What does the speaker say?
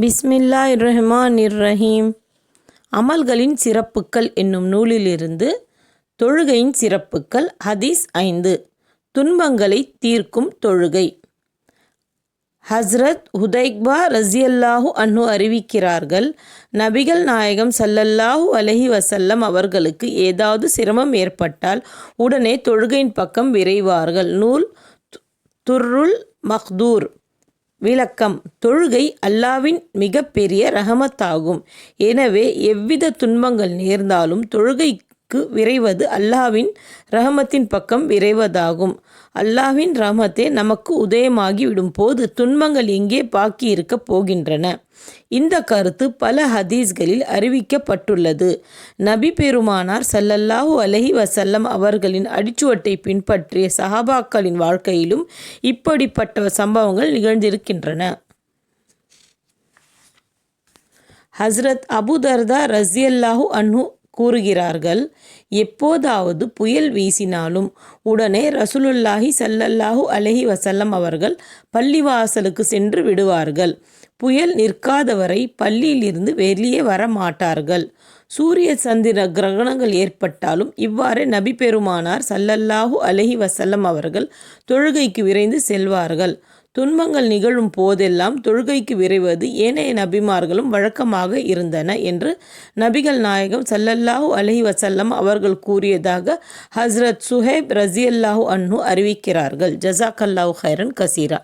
பிஸ்மில்லா ரஹ்மான் ரஹீம் அமல்களின் சிறப்புக்கள் என்னும் நூலிலிருந்து தொழுகையின் சிறப்புக்கள் ஹதீஸ் ஐந்து. துன்பங்களை தீர்க்கும் தொழுகை. ஹஸ்ரத் ஹுதைக்பா ரஸியல்லாஹு அன்னு அறிவிக்கிறார்கள் நபிகள் நாயகம் சல்லல்லாஹு அலஹி வசல்லம் அவர்களுக்கு ஏதாவது சிரமம் ஏற்பட்டால் உடனே தொழுகையின் பக்கம் விரைவார்கள். நூல் து- துர்ருல் மஹ்தூர். விளக்கம். தொழுகை அல்லாவின் மிகப்பெரிய ரஹமத்தாகும். எனவே எவ்வித துன்பங்கள் நேர்ந்தாலும் தொழுகை தொழுகைக்கு விரைவது அல்லாவின் ரஹமத்தின் பக்கம் விரைவதாகும். அல்லாவின் ரஹமத்தே நமக்கு உதயமாகி விடும் போது துன்பங்கள் எங்கே பாக்கியிருக்கப் போகின்றன. இந்த கருத்து பல ஹதீஸ்களில் அறிவிக்கப்பட்டுள்ளது. நபி பெருமானார் சல்லல்லாஹூ அலஹி வசல்லம் அவர்களின் அடிச்சுவட்டை பின்பற்றிய சஹாபாக்களின் வாழ்க்கையிலும் இப்படிப்பட்ட சம்பவங்கள் நிகழ்ந்திருக்கின்றன. ஹஸ்ரத் அபுதர்தா தர்தா அன்ஹு கூறுகிறார்கள். எப்போதாவது புயல் வீசினாலும் உடனே ரசூலுல்லாஹி சல்லல்லாஹு அலஹி வசல்லம் அவர்கள் பள்ளிவாசலுக்கு சென்று விடுவார்கள். புயல் நிற்காதவரை பள்ளியிலிருந்து வெளியே வர மாட்டார்கள் சூரிய சந்திர கிரகணங்கள் ஏற்பட்டாலும் இவ்வாறே நபி பெருமானார் ஸல்லல்லாஹு அலஹி வசல்லம் அவர்கள் தொழுகைக்கு விரைந்து செல்வார்கள். துன்பங்கள் நிகழும் போதெல்லாம் தொழுகைக்கு விரைவது ஏனைய நபிமார்களும் வழக்கமாக இருந்தன என்று நபிகள் நாயகம் சல்லல்லாஹூ அலஹி வசல்லம் அவர்கள் கூறியதாக ஹஸ்ரத் சுஹேப் ரசியல்லாஹூ அன்னு அறிவிக்கிறார்கள். ஜஸாக்கல்லாஹு ஹைரன் கசீரா.